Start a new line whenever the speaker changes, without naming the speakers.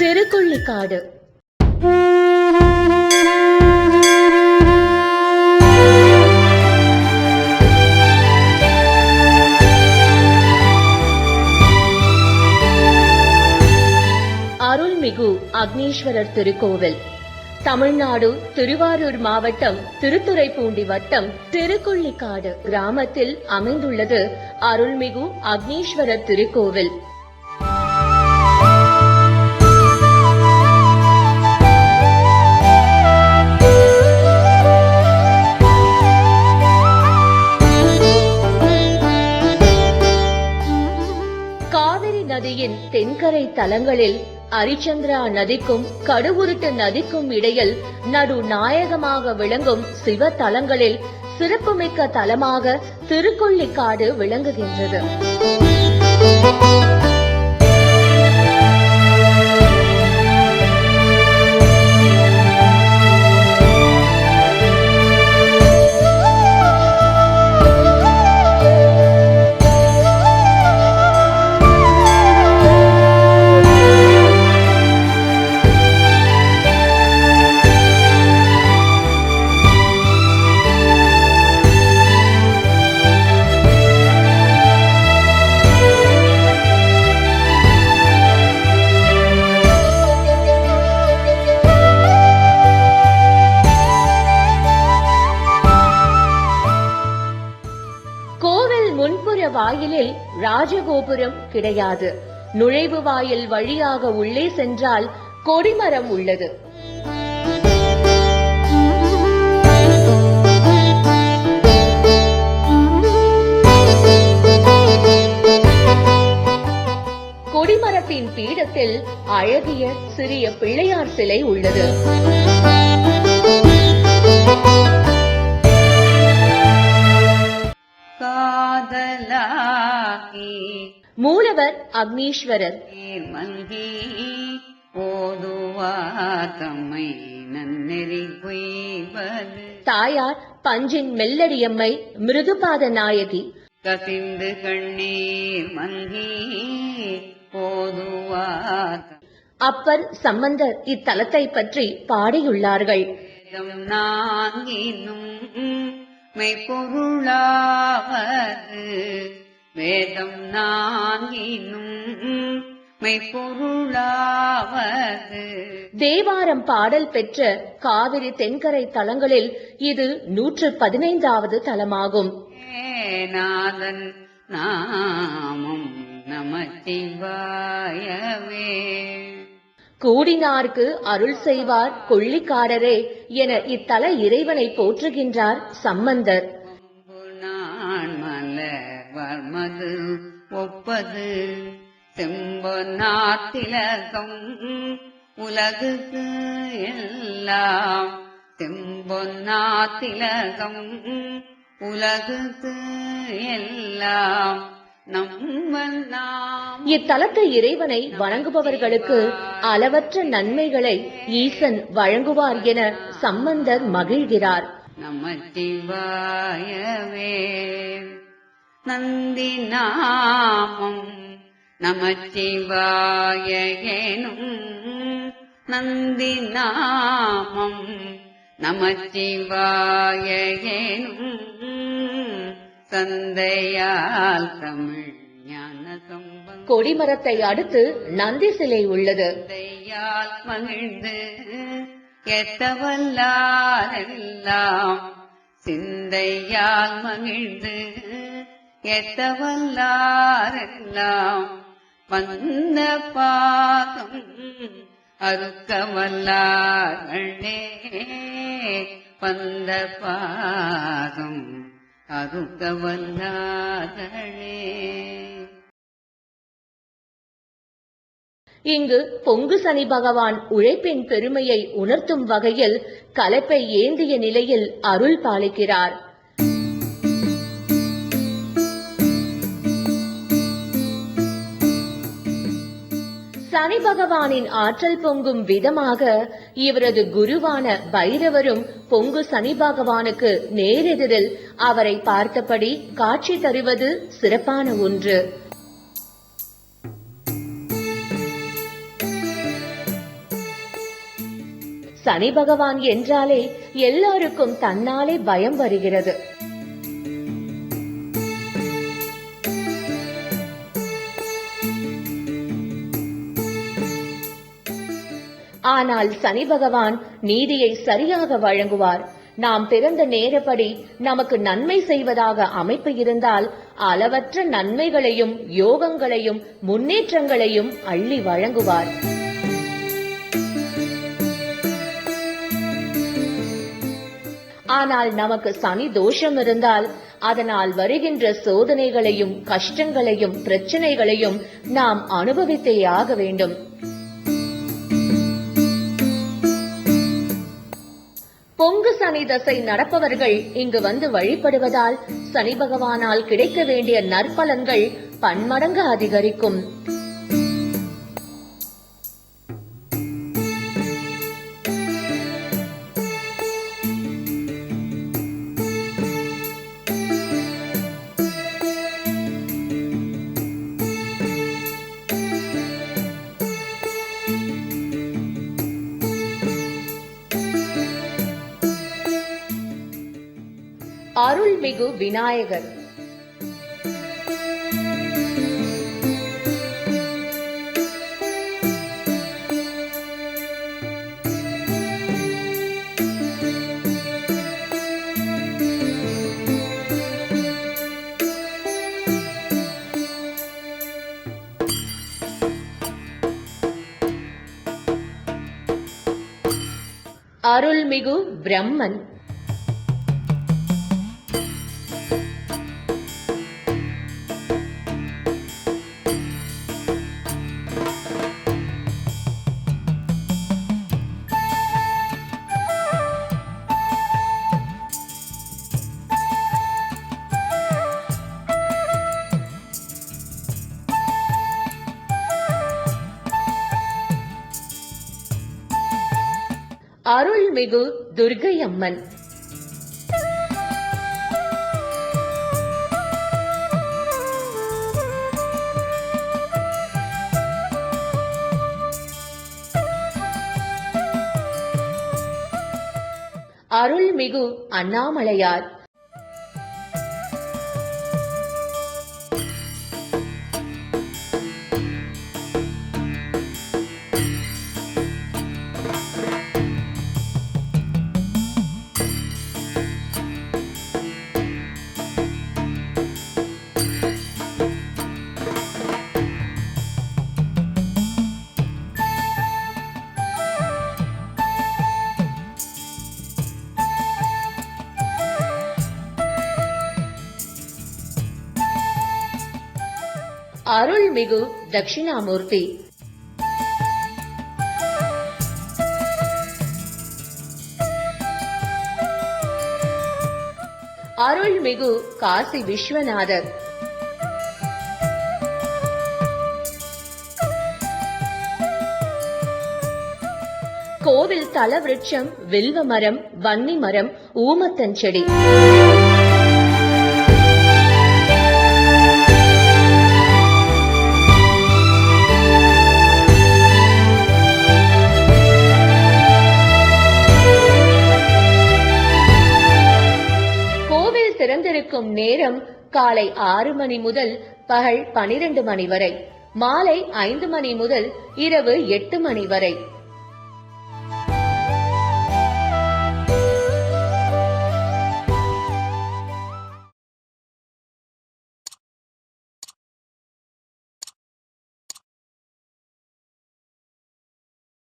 திருக்கொள்ளிக்காடு. அருள்மிகு அக்னீஸ்வரர் திருக்கோவில். தமிழ்நாடு திருவாரூர் மாவட்டம் திருத்துறைப்பூண்டி வட்டம் திருக்கொள்ளிக்காடு கிராமத்தில் அமைந்துள்ளது அருள்மிகு அக்னீஸ்வரர் திருக்கோவில். தென்கரை தலங்களில் அரிச்சந்திரா நதிக்கும் கடுவுருட்டு நதிக்கும் இடையில் நடு நாயகமாக விளங்கும் சிவ தலங்களில் சிறப்புமிக்க தலமாக திருக்கொள்ளிக்காடு விளங்குகின்றது. ராஜகோபுரம் கிடையாது. நுழைவு வாயில் வழியாக உள்ளே சென்றால் கொடிமரம் உள்ளது. கொடிமரத்தின் பீடத்தில் அழகிய சிறிய பிள்ளையார் சிலை உள்ளது. மூலவர் அக்னீஸ்வரர்.
மங்கி போதுவார் தம்மை நன்னெறி பொய்வது.
தாயார் பஞ்சின் மெல்லடியம்மை மிருதுபாத நாயகி.
கசிந்து கண்ணீர் மங்கி போதுவார்
அப்பர் சம்பந்தர் இத்தலத்தை பற்றி பாடியுள்ளார்கள்.
வேதம் நான்கினும் மெய்ப்பொருளாவது. வேதம் மெய்ப்பொருளாவது.
தேவாரம் பாடல் பெற்ற காவிரி தென்கரை தலங்களில் இது நூற்று பதினைந்தாவது தலமாகும்.
நாதன் நாமம் நமச்சிவாயவே.
கூடினார்க்கு அருள் செய்வார் கொள்ளிக்காரரே என இத்தல இறைவனை போற்றுகின்றார் சம்பந்தர்.
நான் வர்மது ஒப்பது செம்பொன்னாத்திலகம் உலகுக்கு எல்லாம் செம்பொன்னாத்திலகம் உலகுக்கு எல்லாம்
இத்தலத்து இறைவனை வணங்குபவர்களுக்கு அளவற்ற நன்மைகளை ஈசன் வழங்குவார் என சம்பந்தர் மகிழ்கிறார்.
நமச்சிவாயவே. நந்தி நாமம் நமச்சிவாய எனும் நந்தி நாமம் நமச்சிவாய எனும் சந்தையால் தமிழ்
கொடிமரத்தை அடுத்து நந்தி சிலை உள்ளது.
மகிழ்ந்து எத்தவல்லாரெல்லாம். சிந்தையால் மகிழ்ந்து எத்தவல்லாரெல்லாம் வந்த பாதம் அறுக்க வந்த பாதம் அறுக்க
இங்கு பொங்கு சனி பகவான் உழைப்பின் பெருமையை உணர்த்தும் வகையில் கலப்பை ஏந்திய நிலையில் அருள் பாலிக்கிறார். சனி பகவானின் ஆற்றல் பொங்கும் விதமாக இவரது குருவான பைரவரும் பொங்கு சனி பகவானுக்கு நேரெதிரில் அவரை பார்த்தபடி காட்சி தருவது சிறப்பான ஒன்று. சனி பகவான் என்றாலே எல்லாருக்கும் தன்னாலே பயம் வருகிறது. ஆனால் சனி பகவான் நீதியை சரியாக வழங்குவார். நாம் பிறந்த நேரப்படி நமக்கு நன்மை செய்வதாக அமைப்பு இருந்தால் அளவற்ற நன்மைகளையும் யோகங்களையும் முன்னேற்றங்களையும் அள்ளி வழங்குவார். ஆனால் நமக்கு சனி தோஷம் இருந்தால் அதனால் வருகின்ற சோதனைகளையும் கஷ்டங்களையும் பிரச்சனைகளையும் நாம் அனுபவித்தே ஆக வேண்டும். பொங்கு சனி தசை நடப்பவர்கள் இங்கு வந்து வழிபடுவதால் சனி பகவானால் கிடைக்க வேண்டிய நற்பலன்கள் பன்மடங்கு அதிகரிக்கும். அருள்மிகு விநாயகர். அருள்மிகு பிரம்மன். அருள்மிகு துர்க்கையம்மன் அருள்மிகு அண்ணாமலையார். அருள்மிகு தட்சிணாமூர்த்தி. அருள்மிகு காசி விஸ்வநாதர். கோவில் தலவிருட்சம் வில்வமரம் வில்வ மரம் வன்னி மரம் ஊமத்தன் செடி. நேரம் காலை ஆறு மணி முதல் பகல் பனிரெண்டு மணி வரை மாலை ஐந்து மணி முதல் இரவு எட்டு மணி வரை.